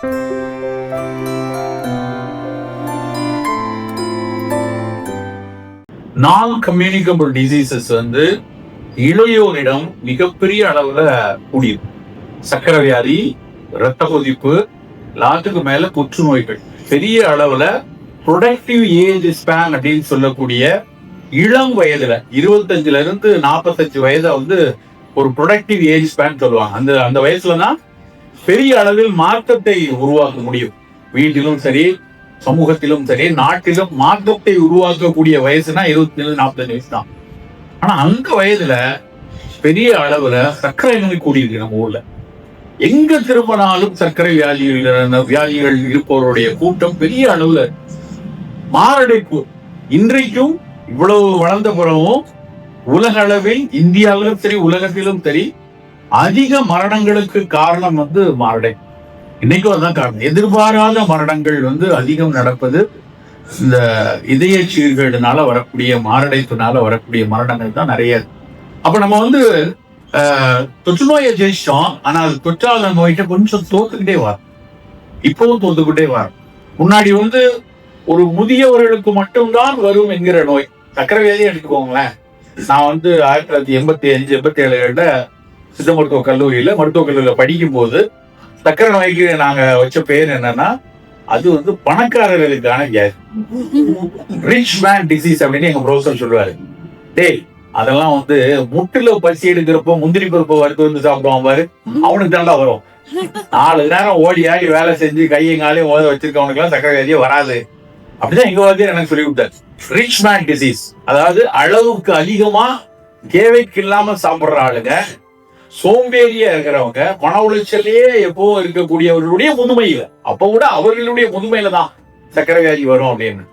நான் communicable diseases வந்து இளையோரிடம் மிகப்பெரிய அளவுல கூடியது. சக்கரை வியாதி இரத்த கொதிப்பு எல்லாத்துக்கு மேல புற்றுநோய்கள் பெரிய அளவுல ப்ரொடக்டிவ் ஏஜ் ஸ்பேன் அப்படின்னு சொல்லக்கூடிய இளம் வயதுல இருபத்தஞ்சுல இருந்து நாற்பத்தஞ்சு வயதை வந்து ஒரு ப்ரொடக்டிவ் ஏஜ் ஸ்பேன் சொல்லுவாங்க. அந்த அந்த வயசுல தான் பெரிய அளவில் மாற்றத்தை உருவாக்க முடியும். வீட்டிலும் சரி சமூகத்திலும் சரி நாட்டிலும் மாற்றத்தை உருவாக்கக்கூடிய வயசுனா இருபத்தி ஏழு நாற்பத்தஞ்சு வயசு தான். ஆனா அந்த வயதுல பெரிய அளவுல சர்க்கரை நோய் கூடியிருக்கு நம்ம ஊர்ல. எங்க திரும்பினாலும் சர்க்கரை வியாதிகள் வியாதிகள் இருப்பவருடைய கூட்டம் பெரிய அளவுல மாரடைப்பு. இன்றைக்கும் இவ்வளவு வளர்ந்த பிறகும் உலக அளவில் இந்தியாவிலும் சரி உலகத்திலும் சரி அதிக மரணங்களுக்கு காரணம் வந்து மாரடை இன்னைக்கும் அதுதான் காரணம். எதிர்பாராத மரணங்கள் வந்து அதிகம் நடப்பது இந்த இதய சீர்கேடுனால வரக்கூடிய மாரடைப்புனால வரக்கூடிய மரணங்கள் தான் நிறைய. அப்ப நம்ம வந்து தொற்று நோயை ஜெயிச்சிட்டோம். ஆனா அது தொற்றாத நோய்கிட்ட கொஞ்சம் தோத்துக்கிட்டே வரும். இப்பவும் தோத்துக்கிட்டே வரும். முன்னாடி வந்து ஒரு முதியவர்களுக்கு மட்டும்தான் வரும் என்கிற நோய். சக்கரை வியாதி எடுத்துக்கோங்களேன். நான் வந்து ஆயிரத்தி தொள்ளாயிரத்தி எண்பத்தி அஞ்சு எண்பத்தி ஏழுல சித்த மருத்துவ கல்லூரியில மருத்துவக் கல்லூரியில படிக்கும் போது சக்கரை நோய்க்கு நாங்க வச்ச பேர் என்னன்னா அது வந்து பணக்காரர்களுக்கான வியாதி ரிச் மேன் டிசீஸ் அப்படின்னு எங்க ப்ரொஃபசர் சொல்லுவாரு. டேய் அதெல்லாம் வந்து முட்டுல பசி எடுக்கிறப்போ முந்திரி பருப்பு வறுத்து வந்து சாப்பிடுவான் பாரு. அவனுக்கு தாண்டா வரும். நாலு நேரம் ஓடி ஆடி வேலை செஞ்சு கையும் காலையும் ஓத வச்சிருக்கவனுக்கு எல்லாம் சக்கரை வியாதியே வராது. அப்படிதான் எங்க வாத்தியார் எனக்கு சொல்லி கொடுத்தாரு. ரிச் மேன் டிசீஸ் அதாவது அளவுக்கு அதிகமா தேவைக்கு இல்லாம சாப்பிடுற ஆளுங்க சோம்பேறியா இருக்கிறவங்க மன உளைச்சலே எப்பவும் இருக்கக்கூடியவர்களுடைய முதுமையில. அப்ப கூட அவர்களுடைய முதுமையில தான் சக்கரை வியாதி வரும் அப்படின்னு.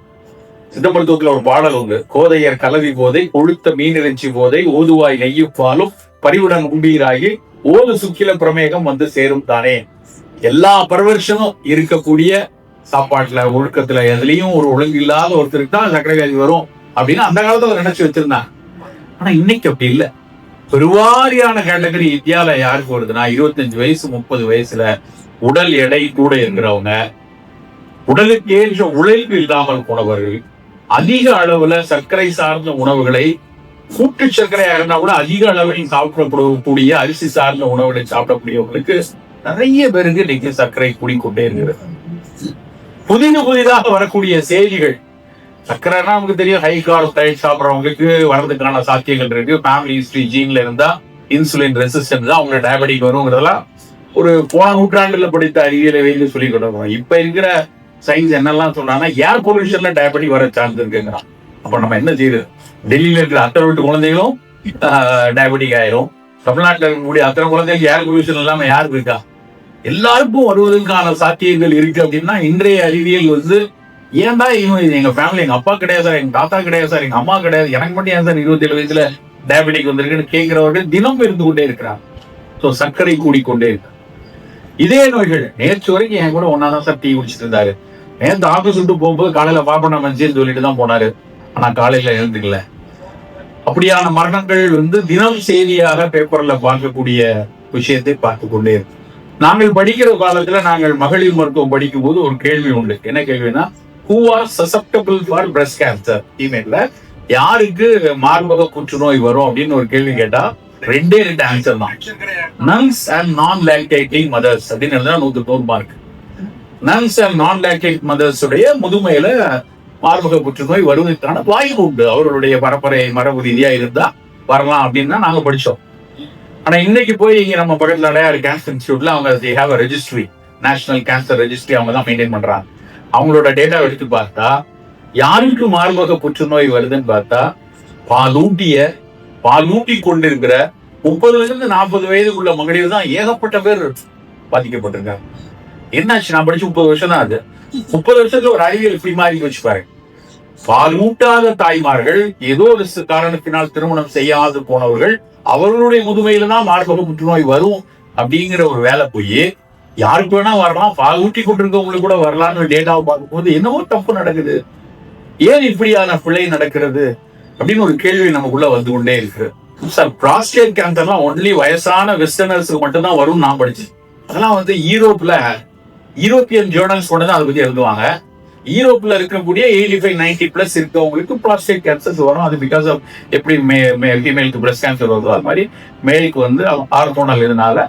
சித்த மருத்துவத்துல ஒரு பாடல் உண்டு. கோதையர் கலவி போதை கொழுத்த மீனிறைச்சி போதை ஓதுவாய் நெய்யுப்பாலும் பரிவுடன் உண்டீராகி ஓது சுக்கில பிரமேகம் வந்து சேரும் தானே. எல்லா பரவர்ஷனும் இருக்கக்கூடிய சாப்பாட்டுல ஒழுக்கத்துல எதுலயும் ஒரு ஒழுங்கு இல்லாத ஒருத்தருக்கு தான் சக்கரை வியாதி வரும் அப்படின்னு அந்த காலத்துல நினைச்சு வச்சிருந்தாங்க. ஆனா இன்னைக்கு அப்படி இல்ல. பெருவாரியான கேட்டகரி இந்தியால யாருக்கு வருதுன்னா இருபத்தஞ்சு வயசு முப்பது வயசுல உடல் எடை கூட இருக்கிறவங்க உடலுக்கு ஏற்ற உழைப்பு இல்லாமல் போனவர்கள் அதிக அளவுல சர்க்கரை சார்ந்த உணவுகளை கூட்டு சர்க்கரையா இருந்தா கூட அதிக அளவில் சாப்பிடக்கூடிய அரிசி சார்ந்த உணவுகளை சாப்பிடக்கூடியவங்களுக்கு நிறைய பேருக்கு இன்னைக்கு சர்க்கரை கூடிக்கொண்டே இருக்கிறது. புதிது புதிதாக வரக்கூடிய செய்திகள் சர்க்கரைனா நமக்கு தெரியும் ஹை கார்ப் டயட் சாப்பிட்றவங்களுக்கு வர்றதுக்கான சாத்தியங்கள் இருக்கு. ஃபேமிலி ஹிஸ்டரி ஜீன்ல இருந்தா இன்சுலின் ரெசிஸ்டன்ஸ் தான் அவங்க டயபெட்டிக் வருங்கிறதெல்லாம் ஒரு போன நூற்றாண்டுல படித்த அறிவியலை வைத்து சொல்லி கொடுக்கணும் இப்ப இருக்கிற சயின்ஸ் என்னெல்லாம் சொல்றாங்கன்னா ஏர் பொல்யூஷன்ல டயபெட்டிக் வர சான்ஸ் இருக்குங்கிறான். அப்ப நம்ம என்ன செய்யுது டெல்லியில இருக்கிற அத்தனை வீட்டு குழந்தைகளும் டயபெட்டிக் ஆயிரும். தமிழ்நாட்டில் இருக்கக்கூடிய அத்தனை குழந்தைகளுக்கு ஏர் பொல்யூஷன் இல்லாம யாருக்கு இருக்கா? எல்லாருக்கும் வருவதற்கான சாத்தியங்கள் இருக்கு அப்படின்னா இன்றைய அறிவியல் வந்து ஏன்டா இவன் எங்க ஃபேமிலி எங்க அப்பா கிடையாது சார் எங்க தாத்தா கிடையாது சார் எங்க அம்மா கிடையாது. எனக்கு மட்டும் ஏன் சார் இருபத்தி ஏழு வயசுல டயபெட்டிக் வந்திருக்குன்னு கேட்கிறவர்கள் தினம் இருந்து கொண்டே இருக்கிறார். ஸோ சர்க்கரை கூடிக்கொண்டே இருக்கு இதே நோய்கள் நேற்று வரைக்கும் என் கூட ஒன்னா தான் சார் டீ குடிச்சிட்டு இருந்தாரு. நேற்று ஆஃபீஸ் விட்டு போகும்போது காலையில பாப்பண்ண மனுஷன் சொல்லிட்டு தான் போனாரு. ஆனா காலையில எழுந்துக்கல. அப்படியான மரணங்கள் வந்து தினம் செய்தியாக பேப்பர்ல பார்க்கக்கூடிய விஷயத்தை பார்த்து கொண்டே இருக்கு. நாங்கள் படிக்கிற காலத்துல நாங்கள் மகளிர் மருத்துவம் படிக்கும் போது ஒரு கேள்வி உண்டு. என்ன கேள்வினா who are susceptible for breast cancer இமெயில்ல யாருக்கு மார்பக புற்றுநோய் வரும் அப்படின்னு ஒரு கேள்வி கேட்டா ரெண்டே ரெண்டு ஆன்சர் தான். Nuns and non lactating mothers அப்படின்னு எழுதினா நூத்தி நூறு mark nuns and non lactate mothers உடைய முதுமையில மார்பக புற்றுநோய் வருவதற்கான வாய்ப்பு உண்டு. அவர்களுடைய பரப்பரை மரபு ரீதியா இருந்தா வரலாம் அப்படின்னு தான் நாங்க படிச்சோம். ஆனா இன்னைக்கு போய் இங்க நம்ம பக்கத்துல அடையாறு கேன்சர் இன்ஸ்டியூட்ல அவங்க they have registry national cancer registry அவங்க தான் மெயின்டைன் பண்றாங்க. அவங்களோட டேட்டா எடுத்து பார்த்தா யாருக்கு மார்பக புற்றுநோய் வருதுன்னு பார்த்தா பாலூட்டிய பாலூட்டி கொண்டிருக்கிற முப்பதுல இருந்து நாற்பது வயதுக்குள்ள மகளிர் தான் ஏகப்பட்ட பேர் பாதிக்கப்பட்டிருக்காங்க. என்னாச்சு? நான் படிச்சு முப்பது வருஷம் தான் அது. முப்பது வருஷத்துல ஒரு அறிவியல் இப்படி மாறி வச்சு பாருங்க. பாலூட்டாத தாய்மார்கள் ஏதோ ஒரு காரணத்தினால் திருமணம் செய்யாது போனவர்கள் அவர்களுடைய முதுமையில தான் மார்பக புற்றுநோய் வரும் அப்படிங்கிற ஒரு வேலை போய் யாருக்கு வேணா வரலாம். ஊட்டி கொண்டிருக்கவங்களுக்கு கூட வரலாம்னு டேட்டாவை பார்க்கும்போது என்னவோ தப்பு நடக்குது. ஏன் இப்படியான பிழை நடக்கிறது? அப்படின்னு ஒரு கேள்வி நமக்குள்ள வந்து கொண்டே இருக்கு. சார் ப்ராஸ்டேட் கேன்சர்லாம் ஒன்லி வயசான வெஸ்டர்னர்ஸுக்கு மட்டும்தான் வரும்னு நான் படிச்சேன். அதெல்லாம் வந்து யூரோப்ல யூரோப்பியன் ஜேர்னல்ஸ் கொண்டு தான் அதை பத்தி எழுதுவாங்க. யூரோப்ல இருக்கக்கூடிய எயிட்டி ஃபைவ் நைன்டி பிளஸ் இருக்கவங்களுக்கு ப்ராஸ்டேட் கேன்சர்ஸ் வரும். அது பிகாஸ் ஆஃப் எப்படி மே ஃபீமேலுக்கு பிரஸ்ட் கேன்சர் வருதோ அது மாதிரி மேலுக்கு வந்து ஆர்த்தோனல் இதனால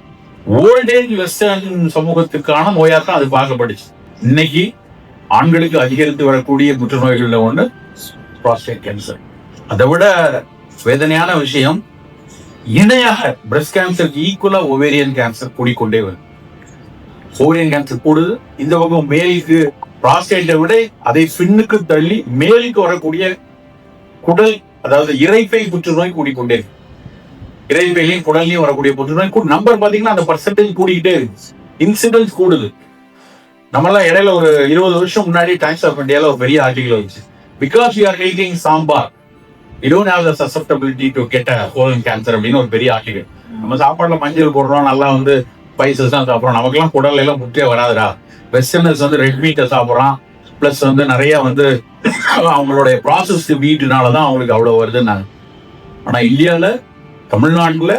ஓல்டேஜ் வெஸ்டர்ன் சமூகத்துக்கான நோயாக அது பார்க்கப்பட்டுச்சு இன்னைக்கு ஆண்களுக்கு அதிகரித்து வரக்கூடிய புற்றுநோய்களில் ஒன்று ப்ராஸ்டேட் கேன்சர் அதை விட வேதனையான விஷயம் இணையாக பிரஸ்ட் கேன்சருக்கு ஈக்குவலா ஒவேரியன் கேன்சர் கூடிக்கொண்டே வருது. ஓவேரியன் கேன்சர் கூடுது. இந்த பக்கம் மேலுக்கு ப்ராஸ்டேட்டை விட அதை பின்னுக்கு தள்ளி மேலுக்கு வரக்கூடிய குடல் அதாவது இறைப்பை புற்றுநோய் கூடிக்கொண்டே இருக்கு. இறைப்பையிலையும் குடல்லையும் வரக்கூடிய புற்றுநோய் நம்பர் பாத்தீங்கன்னா அந்த பர்சன்டேஜ் கூடிக்கிட்டே இருக்கு. இன்சிடென்ஸ் கூடுது. நம்மளாம் இடையில ஒரு இருபது வருஷம் முன்னாடி டைம்ஸ் ஆஃப் இந்தியால ஒரு பெரிய ஆர்டிகல் வந்துச்சு. Because you are taking sambar you don't have the susceptibility to get a colon cancer அப்படின்னு ஒரு பெரிய ஆர்டிகல் நம்ம சாப்பாடுல மஞ்சள் போடுறோம் நல்லா வந்து ஸ்பைசஸ் தான் சாப்பிட்றோம். நமக்குலாம் குடல் எல்லாம் முட்டையே வராதுடா. வெஸ்டர்னர்ஸ் வந்து ரெட் மீட்டை சாப்பிட்றான். ப்ளஸ் வந்து நிறைய வந்து அவங்களுடைய ப்ராசஸ்டு வீட்டுனால தான் அவங்களுக்கு அவ்வளோ வருதுன்னாங்க. ஆனால் இந்தியாவில் தமிழ்நாட்டில்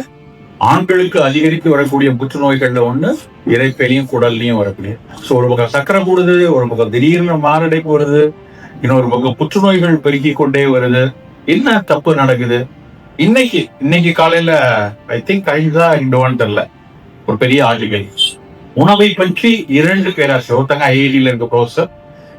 ஆண்களுக்கு அதிகரித்து வரக்கூடிய புற்றுநோய்களில் ஒன்று இறைப்பையிலையும் குடல்லையும் வரக்கூடிய. ஸோ ஒரு பக்கம் சக்கரை கூடுது ஒரு பக்கம் திடீர்னு மாரடைப்பு வருது இன்னொரு பக்கம் புற்றுநோய்கள் பெருக்கி கொண்டே வருது. என்ன தப்பு நடக்குது? இன்னைக்கு இன்னைக்கு காலையில ஐ திங்க் ஐந்தா இண்டோன்னு தெரியல. ஒரு பெரிய ஆளுகை உணவை பற்றி இரண்டு பேராசிரியர் ஒருத்தங்க ஐஐடியில் இருக்க ப்ரொஃபஸர்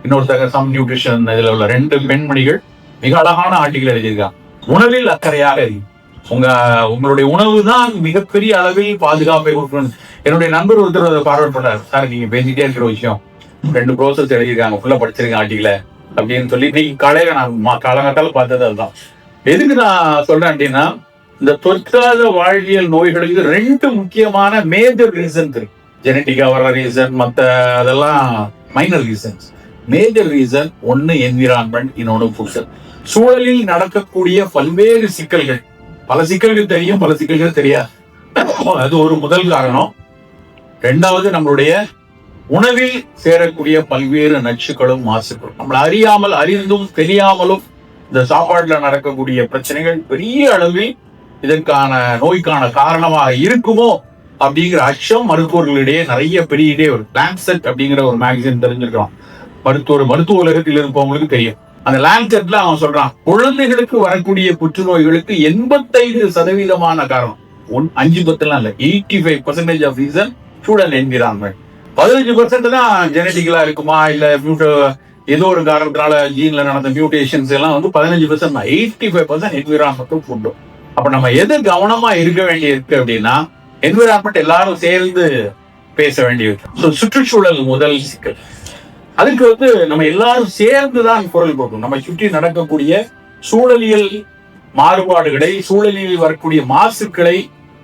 இன்னொருத்தங்க சம் நியூட்ரிஷன் இதில் உள்ள ரெண்டு பெண்மணிகள். மிக அழகான ஆர்டிகல் எழுதியிருக்காங்க. உணவில் அக்கறையாக இருக்கு உங்க உங்களுடைய உணவு தான் மிகப்பெரிய அளவில் பாதுகாப்பை கொடுக்கணும் என்னுடைய நண்பர் ஒருத்தர் அதை ஃபார்வர்ட் பண்ணார். சார் நீங்க பேசிட்டே இருக்கிற விஷயம். ரெண்டு ப்ரோசஸ் எழுதியிருக்காங்க. ஃபுல்லா படிச்சிருக்கேன் ஆர்டிகல அப்படின்னு சொல்லி இன்னைக்கு காலையில நான் மா- காலங்காத்தால பார்த்தது அதுதான். எதுக்கு நான் சொல்றேன் அப்படின்னா இந்த தொற்றாத வாழ்வியல் நோய்களுக்கு ரெண்டு முக்கியமான மேஜர் ரீசன் இருக்கு. ஜெனட்டிக்கா வர ரீசன் மத்த அதெல்லாம் மைனர் ரீசன்ஸ் மேஜர் ரீசன் ஒன்னு என்விரான்மெண்ட் இன்னொன்னு ஃபுட் சூழலில் நடக்கக்கூடிய பல்வேறு சிக்கல்கள். பல சிக்கல்கள் தெரியும் பல சிக்கல்கள் தெரியாது. அது ஒரு முதல் காரணம். ரெண்டாவது நம்மளுடைய உணவில் சேரக்கூடிய பல்வேறு நச்சுக்களும் மாசுக்களும். நம்மளை அறியாமல் அறிந்தும் தெரியாமலும் இந்த சாப்பாடுல நடக்கக்கூடிய பிரச்சனைகள் பெரிய அளவில் இதற்கான நோய்க்கான காரணமாக இருக்குமோ அப்படிங்கிற அச்சம் மருத்துவர்களிடையே நிறைய பெரிய ஒரு லான்செட் அப்படிங்கிற ஒரு மேகசின் தெரிஞ்சிருக்கிறோம் மருத்துவர் மருத்துவ உலகத்தில் இருப்பவங்களுக்கு தெரியும். அந்த லான்செட்ல அவன் சொல்றான் குழந்தைகளுக்கு வரக்கூடிய புற்றுநோய்களுக்கு எண்பத்தைந்து சதவீதமான காரணம். ஒன் அஞ்சு பத்துலாம் இல்ல eighty five percentage of reason student environment பதினஞ்சு பர்சன்ட் தான் ஜெனட்டிக்கலா இருக்குமா இல்ல ஏதோ ஒரு காரணத்தினால ஜீன்ல நடந்த மியூட்டேஷன்ஸ் எல்லாம் வந்து பதினஞ்சு பர்சன்ட் தான் எயிட்டி ஃபைவ் பர்சன்ட் என்விரான்மெண்ட்டும் ஃபுட்டும் அப்ப நம்ம எது கவனமா இருக்க வேண்டி இருக்கு அப்படின்னா என்விரான்மெண்ட் எல்லாரும் சேர்ந்து பேச வேண்டியது சுற்றுச்சூழல் முதல் சிக்கல். அதுக்கு வந்து நம்ம எல்லாரும் சேர்ந்து தான் குரல் கொடுக்கணும் நம்ம சுற்றி நடக்கக்கூடிய சூழலியல் மாறுபாடுகளை சூழலில் வரக்கூடிய மாசுக்களை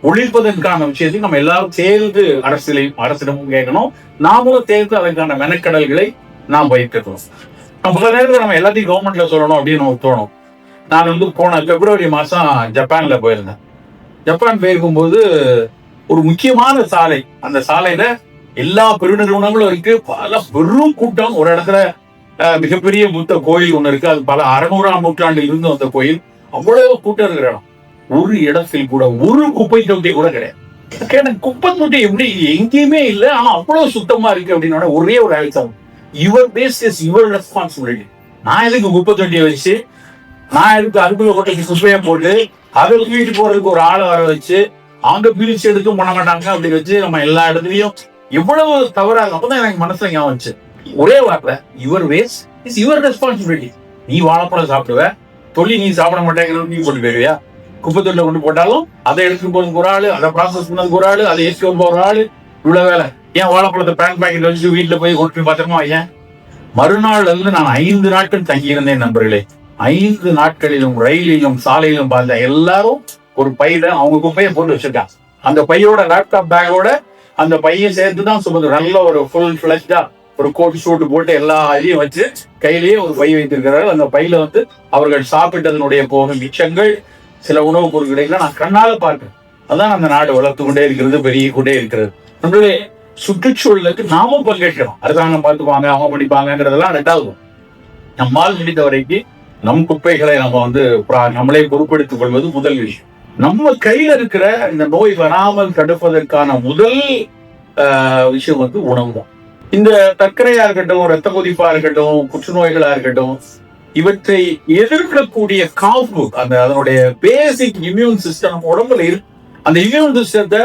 ஒழிப்பதற்கான விஷயத்தை நம்ம எல்லாரும் சேர்ந்து அரசியலை அரசிடமும் கேட்கணும். நாமளும் சேர்ந்து அதற்கான மெனக்கடல்களை நாம் வைக்கணும் நம்ம சில நேரத்தில் நம்ம எல்லாத்தையும் கவர்மெண்ட்ல சொல்லணும் அப்படின்னு நமக்கு தோணும். நான் வந்து போன பிப்ரவரி மாசம் ஜப்பான்ல போயிருந்தேன். ஜப்பான் போயிருக்கும்போது ஒரு முக்கியமான சாலை அந்த சாலையில எல்லா பெருநிறுவனங்களும் இருக்கு. பல பெரும் கூட்டம். ஒரு இடத்துல மிகப்பெரிய புத்த கோயில் ஒண்ணு இருக்கு. அது பல அறுநூறாம் நூற்றாண்டில் இருந்து வந்த கோயில். அவ்வளவு கூட்டம் இருக்கிற இடம். ஒரு இடத்தில் கூட ஒரு குப்பை தொட்டி கூட கிடையாது. எனக்கு குப்பை தொட்டி எப்படி? எங்கேயுமே இல்லை. ஆனா அவ்வளவு சுத்தமா இருக்கு அப்படின்னா ஒரே ஒரு அழுத்தம் யுவர் பேஸ் இஸ் யுவர் ரெஸ்பான்சிபிலிட்டி நான் எதுக்கு குப்பை தொட்டியை வச்சு நான் எதுக்கு அறுபது கோட்டைக்கு குப்பையை போட்டு அதை வீட்டு போறதுக்கு ஒரு ஆளை வர வச்சு அவங்க பிரிச்சு எடுக்கும் பண்ண மாட்டாங்க அப்படி வச்சு நம்ம எல்லா இடத்துலயும் எவ்வளவு தவறாக அப்பதான் எனக்கு மனசுல ஞாபகம் வந்துச்சு. ஒரே வார்த்தை your waste is your responsibility நீ வாழைப்பழம் சாப்பிடுவ தொல்லி நீ சாப்பிட மாட்டேங்கிற நீ கொண்டு போயிருவியா குப்பை தொட்டில கொண்டு போட்டாலும் அதை எடுத்துட்டு போறதுக்கு ஒரு ஆளு அதை ப்ராசஸ் பண்ணதுக்கு ஒரு ஆளு அதை ஏற்றி போற ஒரு ஆளு இவ்வளவு வேலை. ஏன் வாழைப்பழத்தை பேங்க் பேக்கெட் வச்சு வீட்டுல போய் கொண்டு போய் பத்திரமா ஏன் மறுநாள் இருந்து நான் ஐந்து நாட்கள் தங்கியிருந்தேன் நண்பர்களே. ஐந்து நாட்களிலும் ரயிலிலும் சாலையிலும் பார்த்த எல்லாரும் ஒரு பையில அவங்க குப்பையை போட்டு வச்சிருக்காங்க. அந்த பையோட லேப்டாப் பேக்கோட அந்த பையன் சேர்த்து தான் சுமந்து நல்ல ஒரு ஃபுல் ஃபிளஷ்டா ஒரு கோட் சூட்டு போட்டு எல்லா இதையும் வச்சு கையிலேயே ஒரு பை வைத்திருக்கிறார்கள். அந்த பையில வந்து அவர்கள் சாப்பிட்டதனுடைய போக மிச்சங்கள் சில உணவுப் பொருட்களை நான் கண்ணால பார்க்கிறேன். அதான் அந்த நாடு வளர்த்து கொண்டே இருக்கிறது பெருகி கொண்டே இருக்கிறது. நம்மளுடைய சுற்றுச்சூழலுக்கு நாமும் பங்கேற்கிறோம் அரசாங்கம் பார்த்துக்குவாங்க அவங்க படிப்பாங்கிறதெல்லாம் ரெண்டாவது நம்மால் முடிந்த வரைக்கும் நம் குப்பைகளை நம்ம வந்து நம்மளே பொருட்படுத்திக் கொள்வது முதல் விஷயம். நம்ம கையில இருக்கிற இந்த நோய் வராமல் தடுப்பதற்கான முதல் ஆஹ், விஷயம் வந்து உணவு தான். இந்த சர்க்கரையா இருக்கட்டும் ரத்த கொதிப்பா இருக்கட்டும் புற்றுநோய்களா இருக்கட்டும் இவற்றை எதிர்க்கக்கூடிய காப்பு அந்த அதனுடைய பேசிக் இம்யூன் சிஸ்டம் உடம்புல இருக்கு அந்த இம்யூன் சிஸ்டத்தை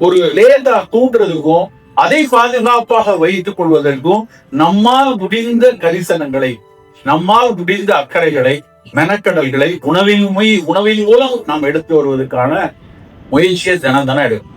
ஒரு லேசா தூண்டுறதுக்கும் அதை பாதுகாப்பாக வைத்துக் கொள்வதற்கும் நம்மால் முடிந்த கரிசனங்களை நம்மால் முடிந்த அக்கறைகளை மெனக்கடல்களை உணவின் மொய் உணவின் மூலம் நாம் எடுத்து வருவதற்கான முயற்சியை தினம் தானே எடுக்கும்.